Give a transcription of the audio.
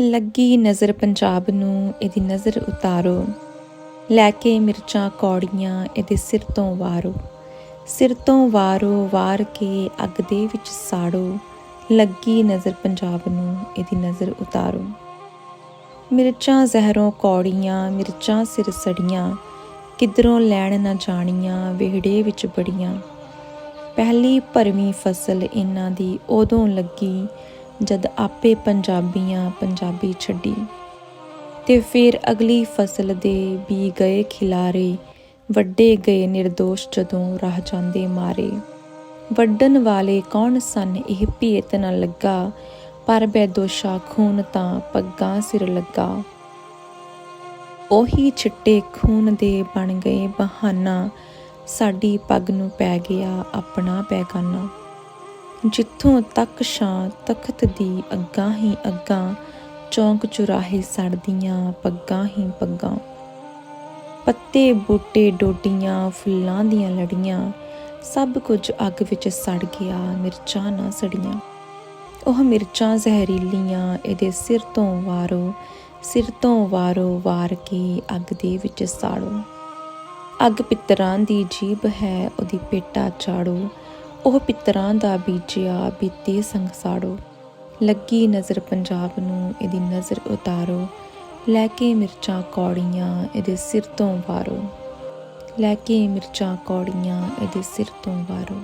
ਲੱਗੀ ਨਜ਼ਰ ਪੰਜਾਬ ਨੂੰ, ਇਹਦੀ ਨਜ਼ਰ ਉਤਾਰੋ। ਲੈ ਕੇ ਮਿਰਚਾਂ ਕੌੜੀਆਂ, ਇਹਦੇ ਸਿਰ ਤੋਂ ਵਾਰੋ। ਸਿਰ ਤੋਂ ਵਾਰੋ, ਵਾਰ ਕੇ ਅੱਗ ਦੇ ਵਿੱਚ ਸਾੜੋ। ਲੱਗੀ ਨਜ਼ਰ ਪੰਜਾਬ ਨੂੰ, ਇਹਦੀ ਨਜ਼ਰ ਉਤਾਰੋ। ਮਿਰਚਾਂ ਜ਼ਹਿਰੋਂ ਕੌੜੀਆਂ, ਮਿਰਚਾਂ ਸਿਰ ਸੜੀਆਂ। ਕਿਧਰੋਂ ਲੈਣ ਨਾ ਜਾਣੀਆਂ, ਵਿਹੜੇ ਵਿੱਚ ਬੜੀਆਂ। ਪਹਿਲੀ ਭਰਵੀਂ ਫਸਲ ਇਹਨਾਂ ਦੀ ਉਦੋਂ ਲੱਗੀ ਜਦ ਆਪੇ ਪੰਜਾਬੀਆਂ ਪੰਜਾਬੀ ਛੱਡੀ। ਤੇ ਫਿਰ ਅਗਲੀ ਫਸਲ ਦੇ ਵੀ ਗਏ ਖਿਲਾਰੇ, ਵੱਡੇ ਗਏ નિર્ਦੋਸ਼ ਜਦੋਂ ਰਾਹ ਜਾਂਦੇ ਮਾਰੇ। ਵੱਡਣ ਵਾਲੇ ਕੌਣ ਸਨ, ਇਹ ਭੇਤ ਨਾ ਲੱਗਾ, ਪਰ ਬੇਦੋਸ਼ਾ ਖੂਨ ਤਾਂ ਪੱਗਾਂ ਸਿਰ ਲੱਗਾ। ਉਹੀ ਛਿੱਟੇ ਖੂਨ ਦੇ ਬਣ ਗਏ ਬਹਾਨਾ, ਸਾਡੀ ਪੱਗ ਨੂੰ ਪੈ ਗਿਆ ਆਪਣਾ ਪੈਗਾਨਾ। ਜਿੱਥੋਂ ਤੱਕ ਸ਼ਾਂ ਤਖਤ ਦੀ ਅੱਗਾ ਹੀ ਅੱਗਾ, ਚੌਂਕ ਚੁਰਾਹੇ ਸੜਦੀਆਂ ਪੱਗਾਂ ਹੀ ਪੱਗਾਂ। ਪੱਤੇ ਬੂਟੇ ਡੋਡੀਆਂ, ਫੁੱਲਾਂ ਦੀਆਂ ਲੜੀਆਂ, ਸਭ ਕੁਝ ਅੱਗ ਵਿੱਚ ਸੜ ਗਿਆ, ਮਿਰਚਾਂ ਨਾ ਸੜੀਆਂ। ਉਹ ਮਿਰਚਾਂ ਜ਼ਹਿਰੀਲੀਆਂ, ਇਹਦੇ ਸਿਰ ਤੋਂ ਵਾਰੋ, ਸਿਰ ਤੋਂ ਵਾਰੋ ਵਾਰ ਕੇ ਅੱਗ ਦੇ ਵਿੱਚ ਸਾੜੋ। ਅੱਗ ਪਿੱਤਰਾਂ ਦੀ ਜੀਬ ਹੈ, ਉਹਦੀ ਪੇਟਾ ਚਾੜੋ। ਉਹ ਪਿੱਤਰਾਂ ਦਾ ਬੀਜਿਆ ਬੀਤੇ ਸੰਗ ਸਾੜੋ। ਲੱਗੀ ਨਜ਼ਰ ਪੰਜਾਬ ਨੂੰ, ਇਹਦੀ ਨਜ਼ਰ ਉਤਾਰੋ। ਲੈ ਕੇ ਮਿਰਚਾਂ ਕੌੜੀਆਂ, ਇਹਦੇ ਸਿਰ ਤੋਂ ਵਾਰੋ। ਲੈ ਕੇ ਮਿਰਚਾਂ ਕੌੜੀਆਂ, ਇਹਦੇ ਸਿਰ ਤੋਂ ਵਾਰੋ।